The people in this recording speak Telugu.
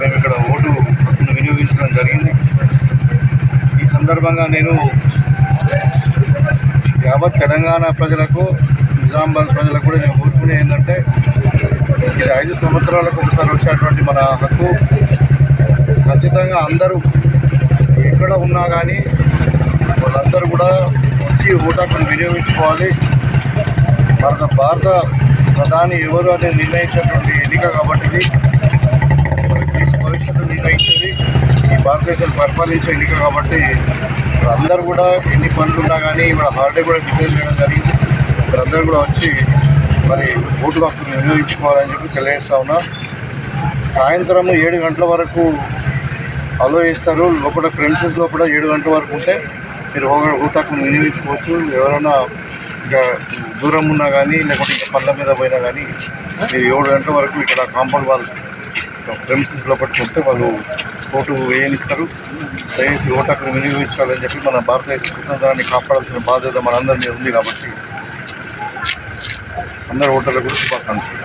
మేము ఇక్కడ ఓటు హక్కును వినియోగించడం జరిగింది. ఈ సందర్భంగా నేను యావత్ తెలంగాణ ప్రజలకు నిజామాబాద్ ప్రజలకు కూడా నేను కోరుకునే ఏంటంటే ఇది ఐదు సంవత్సరాలకు ఒకసారి వచ్చేటువంటి మన హక్కు ఖచ్చితంగా అందరూ ఎక్కడ ఉన్నా కానీ వాళ్ళందరూ కూడా వచ్చి ఓటు వినియోగించుకోవాలి. భారత భారత ప్రధాని ఎవరు అనేది నిర్ణయించినటువంటి ఎన్నిక కాబట్టి ఇది మన దేశ భవిష్యత్తు నిర్ణయించేది భారతదేశం పరిపాలించే ఎన్నిక కాబట్టి అందరూ కూడా ఎన్ని పనులు ఉన్నా కానీ ఇక్కడ హాలిడే కూడా డిక్లేర్ చేయడం జరిగింది. అందరూ కూడా వచ్చి మరి ఓట్లు హక్కులు వినియోగించుకోవాలని చెప్పి తెలియజేస్తా ఉన్నా. సాయంత్రం ఏడు గంటల వరకు అలో చేస్తారు. లోపల ప్రెమిసెస్ లోపల ఏడు గంటల వరకు ఉంటే మీరు ఓ- ఓటు హక్కును వినియోగించుకోవచ్చు. ఎవరైనా ఇంకా దూరం ఉన్నా కానీ లేకపోతే ఇంకా పళ్ళ మీద పోయినా కానీ మీరు ఏడు గంటల వరకు ఇక్కడ కాంపౌండ్ వాళ్ళు ప్రెమిసెస్ లోపలికి వస్తే వాళ్ళు ఓటు వేయనిస్తారు. దయచేసి ఓటు అక్కడ వినియోగించాలని చెప్పి మన భారతదేశ స్వతంత్రాన్ని కాపాడాల్సిన బాధ్యత మనందరి మీద ఉంది కాబట్టి అందరు ఓటర్లకు కూడా శుభాకాంక్షలు